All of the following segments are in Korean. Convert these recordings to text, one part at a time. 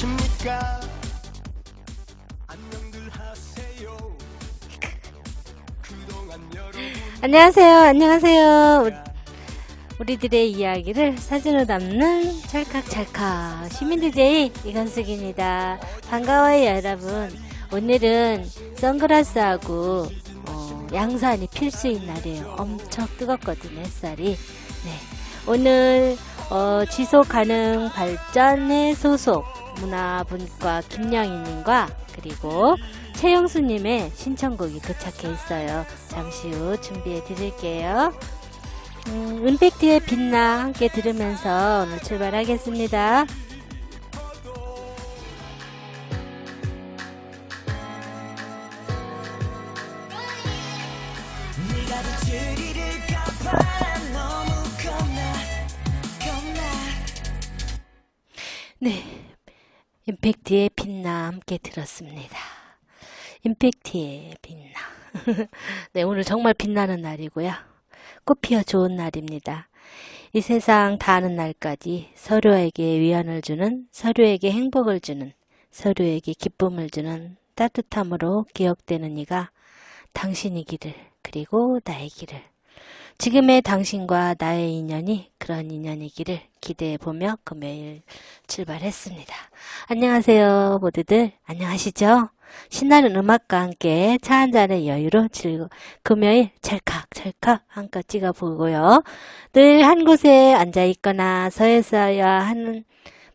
여러분 안녕하세요. 안녕하세요. 우- 우리들의 이야기를 사진으로 담는 찰칵찰칵 시민 DJ 이건숙입니다. 반가워요 여러분. 오늘은 선글라스하고 어, 양산이 필수인 날이에요. 엄청 뜨겁거든요 햇살이. 네. 오늘 어, 지속 가능 발전의 소속 문화분과 김영희님과 그리고 최영수님의 신청곡이 도착해 있어요. 잠시 후 준비해 드릴게요. 음, 임팩트의 빛나 함께 들으면서 오늘 출발하겠습니다. 네 임팩트의 빛나 함께 들었습니다. 임팩트의 빛나. 네, 오늘 정말 빛나는 날이고요. 꽃피어 좋은 날입니다. 이 세상 다하는 날까지 서로에게 위안을 주는, 서로에게 행복을 주는, 서로에게 기쁨을 주는 따뜻함으로 기억되는 이가 당신이기를, 그리고 나이기를. 지금의 당신과 나의 인연이 그런 인연이기를 기대해보며 금요일 출발했습니다. 안녕하세요, 모두들. 안녕하시죠? 신나는 음악과 함께 차 한 잔의 여유로 즐거, 금요일 찰칵찰칵 한껏 찍어보고요. 늘 한 곳에 앉아있거나 서 있어야 하는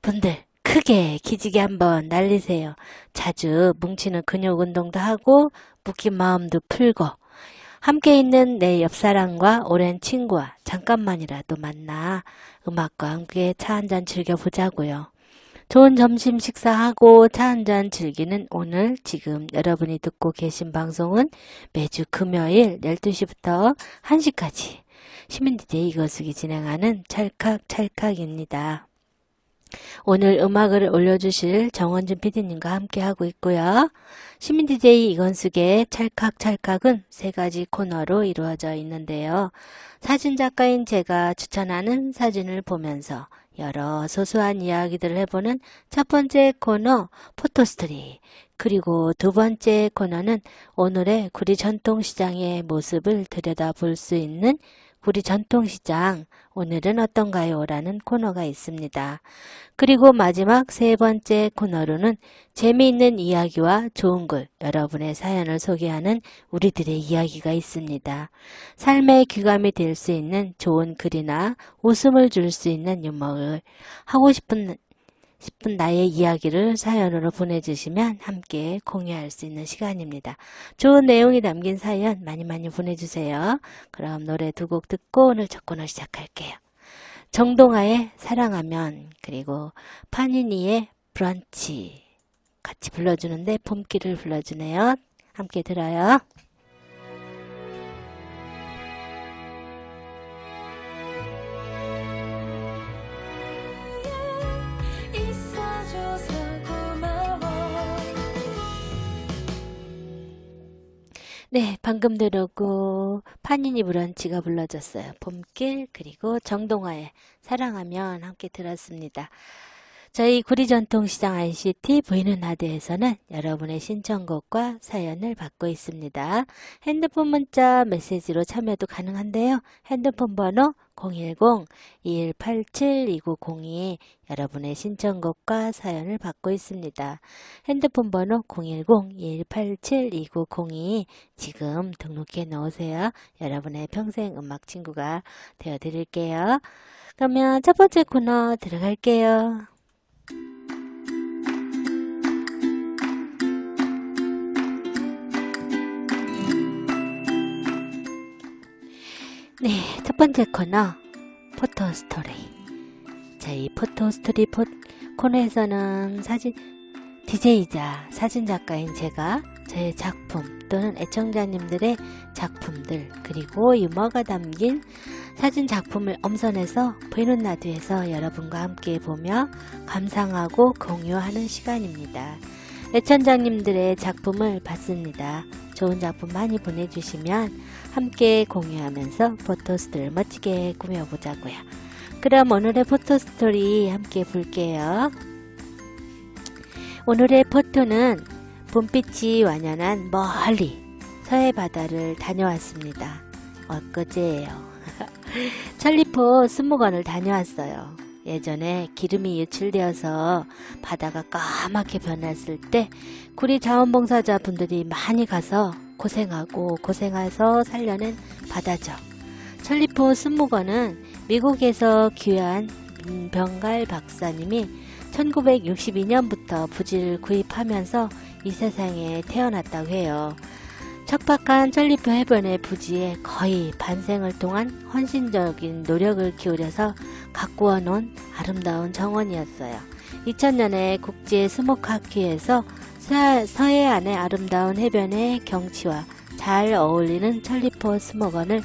분들, 크게 기지개 한번 날리세요. 자주 뭉치는 근육 운동도 하고, 묶인 마음도 풀고, 함께 있는 내 옆사람과 오랜 친구와 잠깐만이라도 만나 음악과 함께 차 한 잔 즐겨보자고요. 좋은 점심 식사하고 차 한 잔 즐기는 오늘 지금 여러분이 듣고 계신 방송은 매주 금요일 12시부터 1시까지 시민 DJ 이거숙이 진행하는 찰칵찰칵입니다. 오늘 음악을 올려주실 정원준 PD님과 함께 하고 있고요. 시민 DJ 이건숙의 찰칵찰칵은 세 가지 코너로 이루어져 있는데요. 사진 작가인 제가 추천하는 사진을 보면서 여러 소소한 이야기들을 해보는 첫 번째 코너 포토스토리 그리고 두 번째 코너는 오늘의 구리 전통시장의 모습을 들여다볼 수 있는 구리 전통시장 오늘은 어떤가요? 라는 코너가 있습니다. 그리고 마지막 세 번째 코너로는 재미있는 이야기와 좋은 글, 여러분의 사연을 소개하는 우리들의 이야기가 있습니다. 삶의 귀감이 될 수 있는 좋은 글이나 웃음을 줄 수 있는 유머를 하고 싶은 싶은 나의 이야기를 사연으로 보내주시면 함께 공유할 수 있는 시간입니다. 좋은 내용이 담긴 사연 많이 많이 보내주세요. 그럼 노래 두 곡 듣고 오늘 첫 코너 시작할게요. 정동아의 사랑하면 그리고 파니니의 브런치 같이 불러주는데 봄길을 불러주네요. 함께 들어요. 네, 방금 들었고 파니니 브런치가 불러줬어요. 봄길 그리고 정동화의 사랑하면 함께 들었습니다. 저희 구리전통시장 ICT 보이는 라디오에서는 여러분의 신청곡과 사연을 받고 있습니다. 핸드폰 문자 메시지로 참여도 가능한데요. 핸드폰 번호 010-2187-2902 여러분의 신청곡과 사연을 받고 있습니다. 핸드폰 번호 010-2187-2902 지금 등록해 놓으세요. 여러분의 평생 음악 친구가 되어 드릴게요. 그러면 첫 번째 코너 들어갈게요. 네, 첫 번째 코너 포토 스토리. 저희 포토 스토리 포, 코너에서는 사진 DJ이자 사진 작가인 제가 저의 작품 또는 애청자님들의 작품들 그리고 유머가 담긴 사진 작품을 엄선해서 보이는 라디오에서 여러분과 함께 보며 감상하고 공유하는 시간입니다. 애청자님들의 작품을 봤습니다. 좋은 작품 많이 보내주시면 함께 공유하면서 포토스토리를 멋지게 꾸며보자고요. 그럼 오늘의 포토스토리 함께 볼게요. 오늘의 포토는 봄빛이 완연한 멀리 서해 바다를 다녀왔습니다. 엊그제예요. 천리포 수목원을 다녀왔어요. 예전에 기름이 유출되어서 바다가 까맣게 변했을 때 구리 자원봉사자 분들이 많이 가서 고생하고 고생해서 살려낸 바다죠. 천리포 수목원은 미국에서 귀한 민병갈 박사님이 1962년부터 부지를 구입하면서 이 세상에 태어났다고 해요. 척박한 천리포 해변의 부지에 거의 반생을 동안 헌신적인 노력을 기울여서 가꾸어 놓은 아름다운 정원이었어요. 2000년에 국제 수목학회에서 서- 서해안의 아름다운 해변의 경치와 잘 어울리는 천리포 수목원을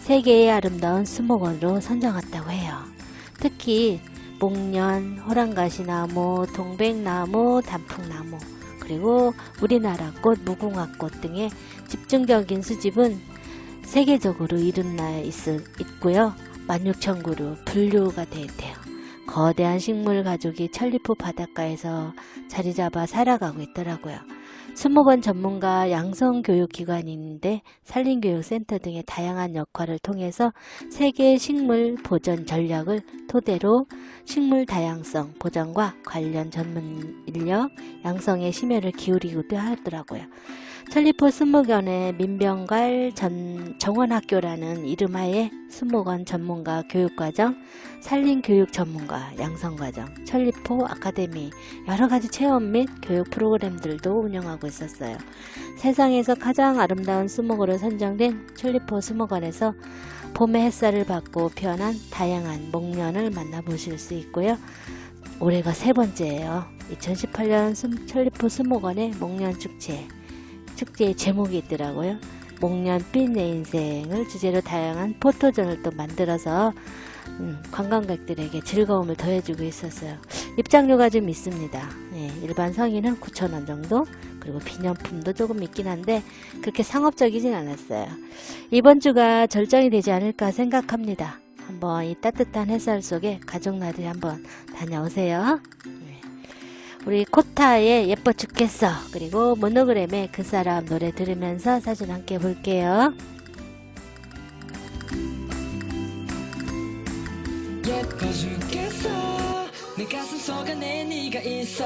세계의 아름다운 수목원으로 선정했다고 해요. 특히 목련, 호랑가시나무, 동백나무, 단풍나무, 그리고 우리나라 꽃, 무궁화꽃 등의 집중적인 수집은 세계적으로 이름나 있, 있고요. 16,000그루 분류가 돼 있대요. 거대한 식물 가족이 천리포 바닷가에서 자리 잡아 살아가고 있더라고요. 수목원 전문가 양성교육기관인데 산림교육센터 등의 다양한 역할을 통해서 세계 식물 보전 전략을 토대로 식물 다양성 보전과 관련 전문 인력 양성에 심혈을 기울이기도 하더라고요. 천리포 수목원의 민병갈 전 정원학교라는 이름하에 수목원 전문가 교육과정, 산림교육 전문가 양성과정, 천리포 아카데미 여러 가지 체험 및 교육 프로그램들도 운영하고 있었어요. 세상에서 가장 아름다운 수목으로 선정된 천리포 수목원에서 봄의 햇살을 받고 피어난 다양한 목련을 만나보실 수 있고요. 올해가 세 번째예요. 2018년 천리포 수목원의 목련 축제. 축제의 제목이 있더라고요. 목련빛 내 인생을 주제로 다양한 포토전을 또 만들어서 음, 관광객들에게 즐거움을 더해주고 있었어요. 입장료가 좀 있습니다. 예, 일반 성인은 9,000원 정도 그리고 기념품도 조금 있긴 한데 그렇게 상업적이진 않았어요. 이번 주가 절정이 되지 않을까 생각합니다. 한번 이 따뜻한 햇살 속에 가족 나들이 한번 다녀오세요. 네. 우리 코타의 예뻐 죽겠어 그리고 모노그램의 그 사람 노래 들으면서 사진 함께 볼게요. 예뻐 죽겠어 내 가슴 속에 내 네가 있어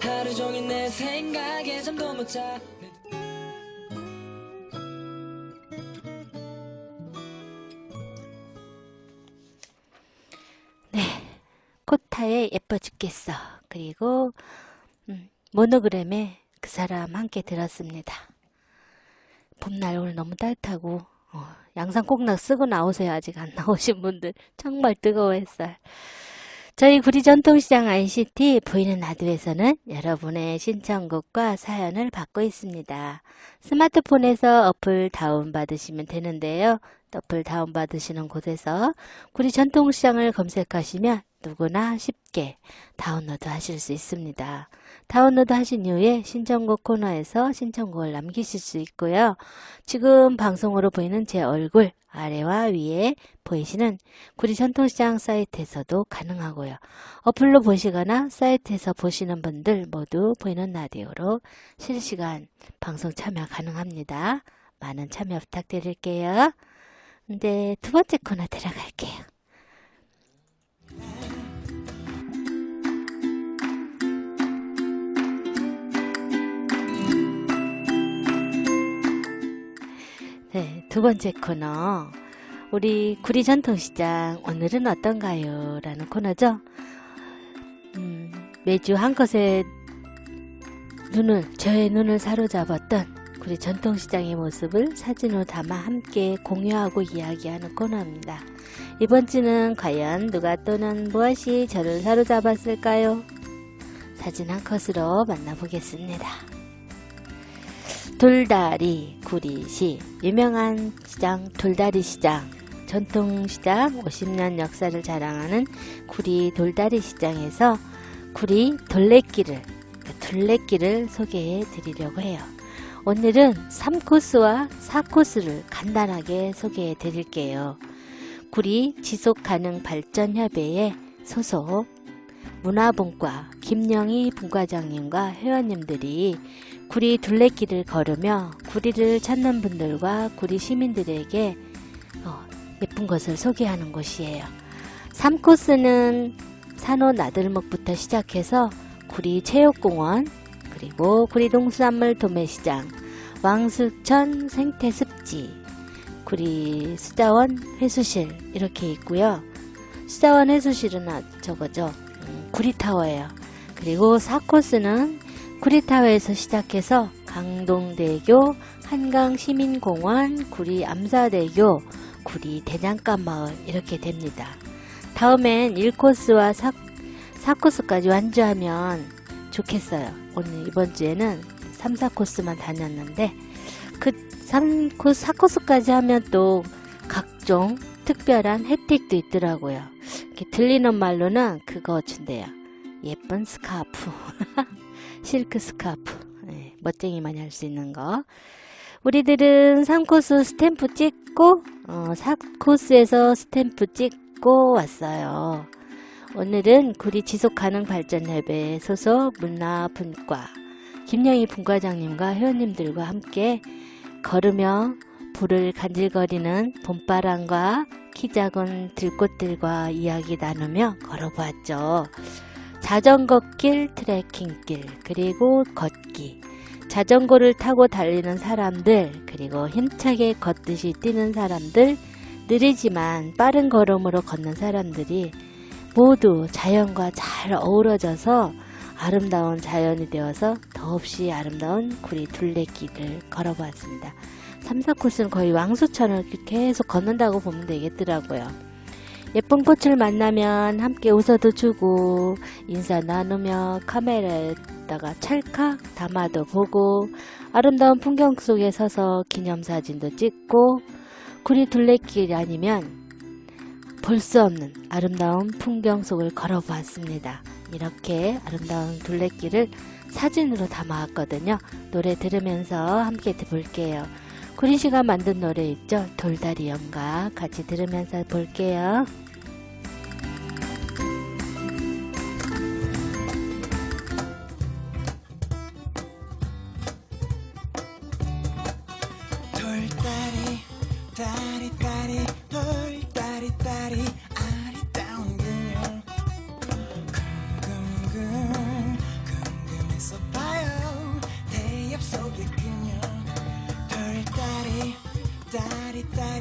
하루 종일 내 생각에 잠도 못자 코타의 예뻐 죽겠어. 그리고 음, 모노그램의 그 사람 함께 들었습니다. 봄날 오늘 너무 따뜻하고 어, 양산 꼭나 쓰고 나오세요. 아직 안 나오신 분들 정말 뜨거워했어요. 저희 구리 전통시장 ICT 보이는 라디오에서는 여러분의 신청곡과 사연을 받고 있습니다. 스마트폰에서 어플 다운받으시면 되는데요. 어플 다운받으시는 곳에서 구리 전통시장을 검색하시면 누구나 쉽게 다운로드 하실 수 있습니다. 다운로드 하신 이후에 신청곡 코너에서 신청곡을 남기실 수 있고요. 지금 방송으로 보이는 제 얼굴 아래와 위에 보이시는 구리 전통시장 사이트에서도 가능하고요. 어플로 보시거나 사이트에서 보시는 분들 모두 보이는 라디오로 실시간 방송 참여 가능합니다. 많은 참여 부탁드릴게요. 근데 두 번째 코너 들어갈게요. 두 번째 코너. 우리 구리 전통시장 오늘은 어떤가요? 라는 코너죠. 음, 매주 한 컷에 눈을, 저의 눈을 사로잡았던 구리 전통시장의 모습을 사진으로 담아 함께 공유하고 이야기하는 코너입니다. 이번 주는 과연 누가 또는 무엇이 저를 사로잡았을까요? 사진 한 컷으로 만나보겠습니다. 돌다리 구리시 유명한 시장 돌다리 시장 전통시장 50년 역사를 자랑하는 구리 돌다리 시장에서 구리 둘레길을 둘레길을 소개해 드리려고 해요. 오늘은 3코스와 4코스를 간단하게 소개해 드릴게요. 구리 지속가능 발전협의회 소속 문화분과 김영희 분과장님과 회원님들이 구리 둘레길을 걸으며 구리를 찾는 분들과 구리 시민들에게 어, 예쁜 것을 소개하는 곳이에요. 3코스는 산호 나들목부터 시작해서 구리 체육공원, 그리고 구리 동수산물 도매시장, 왕숙천 생태습지, 구리 수자원 회수실 이렇게 있고요. 수자원 회수실은 아- 저거죠. 음, 구리타워예요. 그리고 4코스는 구리타워에서 시작해서 강동대교, 한강시민공원, 구리 암사대교, 구리 대장간 마을 이렇게 됩니다. 다음엔 1코스와 4, 4코스까지 완주하면 좋겠어요. 오늘 이번 주에는 3, 4코스만 다녔는데 그 3코스, 4코스까지 하면 또 각종 특별한 혜택도 있더라고요. 이렇게 들리는 말로는 그거 준대요. 예쁜 스카프. 실크 스카프. 네, 멋쟁이만이 할 수 있는 거. 우리들은 3코스 스탬프 찍고 어, 4코스에서 스탬프 찍고 왔어요. 오늘은 구리 지속가능 발전협회 소속 문화분과 김영희 분과장님과 회원님들과 함께 걸으며 불을 간질거리는 봄바람과 키 작은 들꽃들과 이야기 나누며 걸어보았죠. 자전거길, 트레킹길, 그리고 걷기. 자전거를 타고 달리는 사람들, 그리고 힘차게 걷듯이 뛰는 사람들, 느리지만 빠른 걸음으로 걷는 사람들이 모두 자연과 잘 어우러져서 아름다운 자연이 되어서 더없이 아름다운 구리 둘레길을 걸어보았습니다. 3, 4코스는 거의 왕수천을 계속 걷는다고 보면 되겠더라고요. 예쁜 꽃을 만나면 함께 웃어도 주고 인사 나누며 카메라에다가 찰칵 담아도 보고 아름다운 풍경 속에 서서 기념사진도 찍고 구리 둘레길 아니면 볼 수 없는 아름다운 풍경 속을 걸어보았습니다. 이렇게 아름다운 둘레길을 사진으로 담아왔거든요. 노래 들으면서 함께 볼게요. 구린 씨가 만든 노래 있죠? 돌다리 연가 같이 들으면서 볼게요.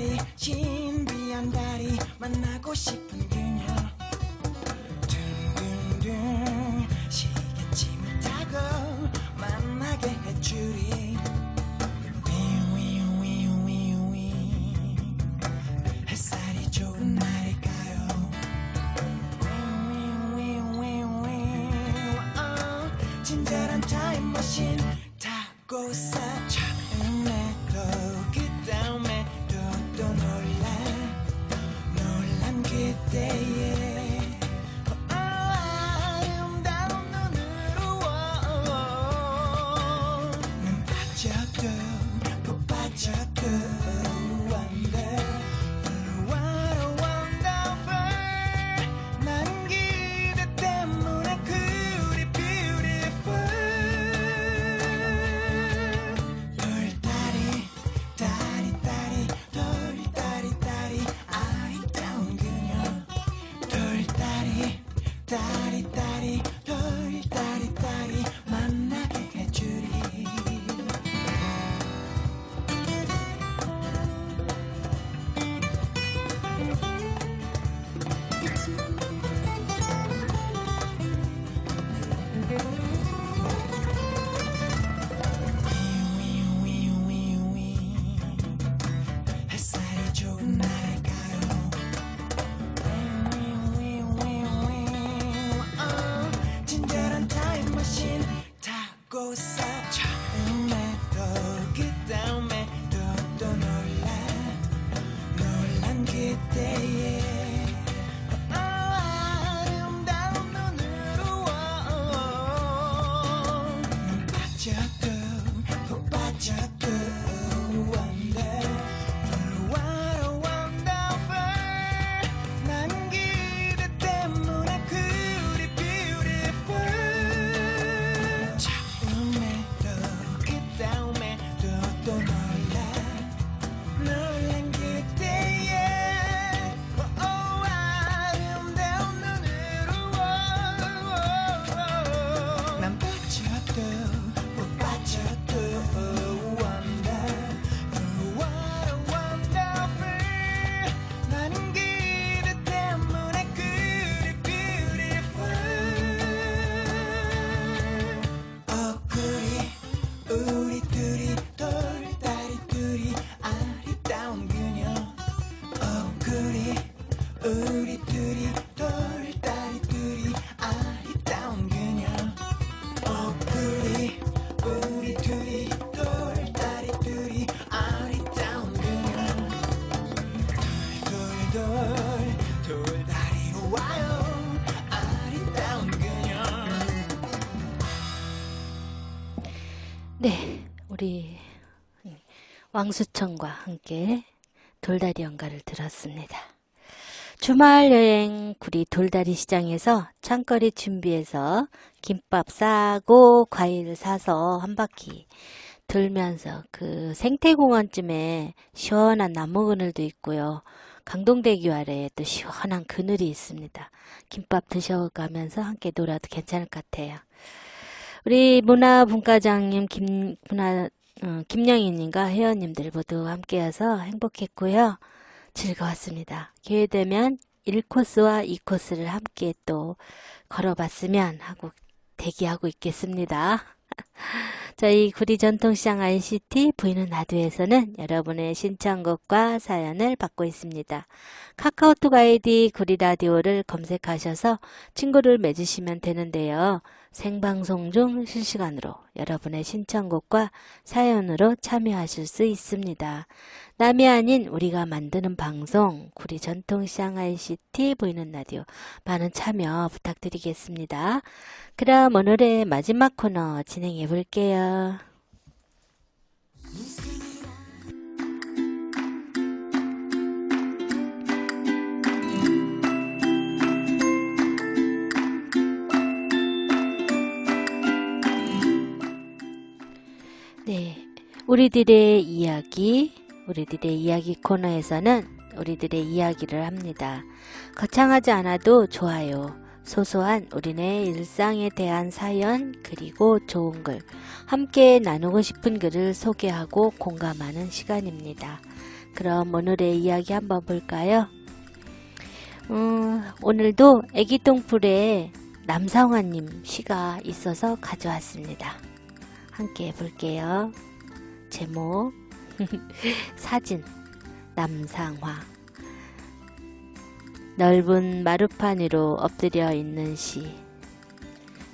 다리 신비한 다리 만나고 싶은 놀란 왕수청과 함께 돌다리 연가를 들었습니다. 주말 여행 구리 돌다리 시장에서 창거리 준비해서 김밥 싸고 과일 사서 한 바퀴 돌면서 그 생태공원쯤에 시원한 나무 그늘도 있고요. 강동대교 아래에 또 시원한 그늘이 있습니다. 김밥 드셔가면서 함께 놀아도 괜찮을 것 같아요. 우리 문화분과장님 김 문화 어, 김영희님과 회원님들 모두 함께여서 행복했고요. 즐거웠습니다. 기회되면 1코스와 2코스를 함께 또 걸어봤으면 하고 대기하고 있겠습니다. 저희 구리 전통시장 ICT 보이는 라디오에서는 여러분의 신청곡과 사연을 받고 있습니다. 카카오톡 아이디 구리 라디오를 검색하셔서 친구를 맺으시면 되는데요. 생방송 중 실시간으로 여러분의 신청곡과 사연으로 참여하실 수 있습니다. 남이 아닌 우리가 만드는 방송 구리 전통시장 ICT 보이는 라디오 많은 참여 부탁드리겠습니다. 그럼 오늘의 마지막 코너 진행해 볼게요. 네, 우리들의 이야기, 우리들의 이야기 코너에서는 우리들의 이야기를 합니다. 거창하지 않아도 좋아요. 소소한 우리네 일상에 대한 사연 그리고 좋은 글 함께 나누고 싶은 글을 소개하고 공감하는 시간입니다. 그럼 오늘의 이야기 한번 볼까요? 음, 오늘도 애기똥풀에 남상화님 시가 있어서 가져왔습니다. 함께 볼게요. 제목 사진 남상화 넓은 마루판 위로 엎드려 있는 시.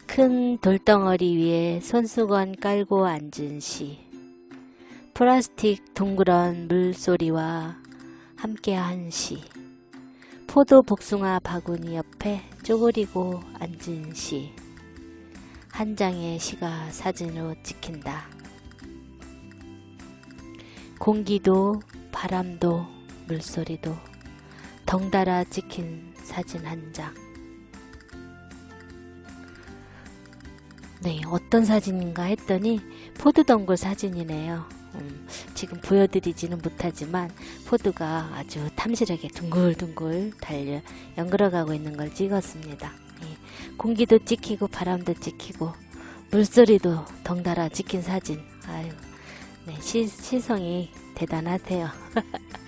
큰 돌덩어리 위에 손수건 깔고 앉은 시. 플라스틱 둥그런 물소리와 함께한 시. 포도 복숭아 바구니 옆에 쪼그리고 앉은 시. 한 장의 시가 사진으로 찍힌다. 공기도 바람도 물소리도 덩달아 찍힌 사진 한 장. 네, 어떤 사진인가 했더니 포도덩굴 사진이네요. 음, 지금 보여드리지는 못하지만 포도가 아주 탐실하게 둥글둥글 달려 연그러가고 있는 걸 찍었습니다. 예, 공기도 찍히고 바람도 찍히고 물소리도 덩달아 찍힌 사진. 아유, 네, 시, 시성이 대단하세요.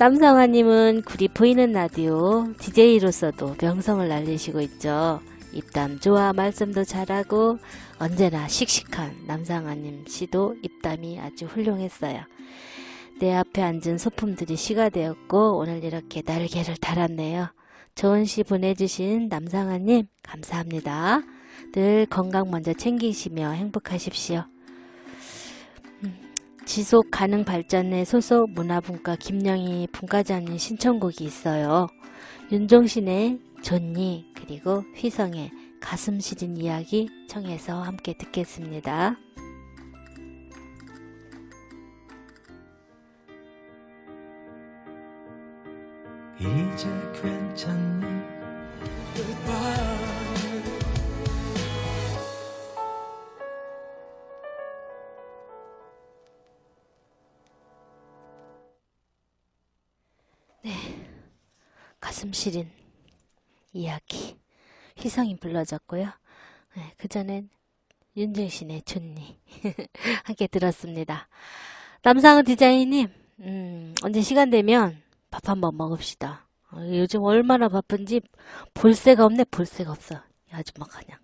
남성아님은 구리 보이는 라디오 DJ로서도 명성을 날리시고 있죠. 입담 좋아 말씀도 잘하고 언제나 씩씩한 남상아님 씨도 입담이 아주 훌륭했어요. 내 앞에 앉은 소품들이 시가 되었고 오늘 이렇게 날개를 달았네요. 좋은 시 보내주신 남상아님 감사합니다. 늘 건강 먼저 챙기시며 행복하십시오. 지속 가능 발전의 소속 문화분과 김영희 분과장님 신청곡이 있어요. 윤종신의 존니 그리고 휘성의 가슴 시린 이야기 청해서 함께 듣겠습니다. 시린 이야기 휘성이 불러줬고요. 네, 그 전엔 윤정신의 존니 함께 들었습니다. 남상은 디자인님 음, 언제 시간 되면 밥 한번 먹읍시다. 어, 요즘 얼마나 바쁜지 볼 새가 없네 볼 새가 없어. 아주 막 그냥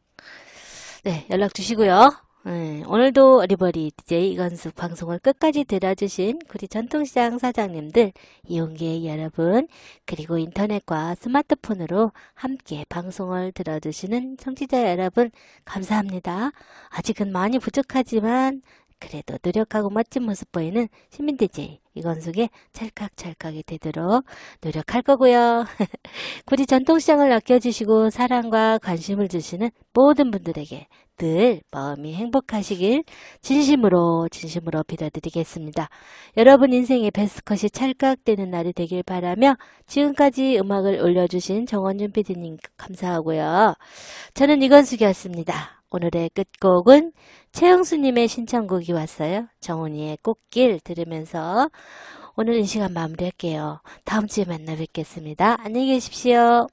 네 연락 주시고요. 네, 오늘도 어리버리 DJ 이건숙 방송을 끝까지 들어주신 구리 전통시장 사장님들, 이용계 여러분, 그리고 인터넷과 스마트폰으로 함께 방송을 들어주시는 청취자 여러분, 감사합니다. 아직은 많이 부족하지만, 그래도 노력하고 멋진 모습 보이는 시민 DJ 이건숙의 찰칵찰칵이 되도록 노력할 거고요. 구리 전통시장을 아껴주시고 사랑과 관심을 주시는 모든 분들에게 가족들 마음이 행복하시길 진심으로 진심으로 빌어드리겠습니다. 여러분 인생의 베스트컷이 찰칵되는 날이 되길 바라며 지금까지 음악을 올려주신 정원준 PD님 감사하고요. 저는 이건숙이었습니다. 오늘의 끝곡은 최영수님의 신청곡이 왔어요. 정훈이의 꽃길 들으면서 오늘 이 시간 마무리할게요. 다음 주에 만나 뵙겠습니다. 안녕히 계십시오.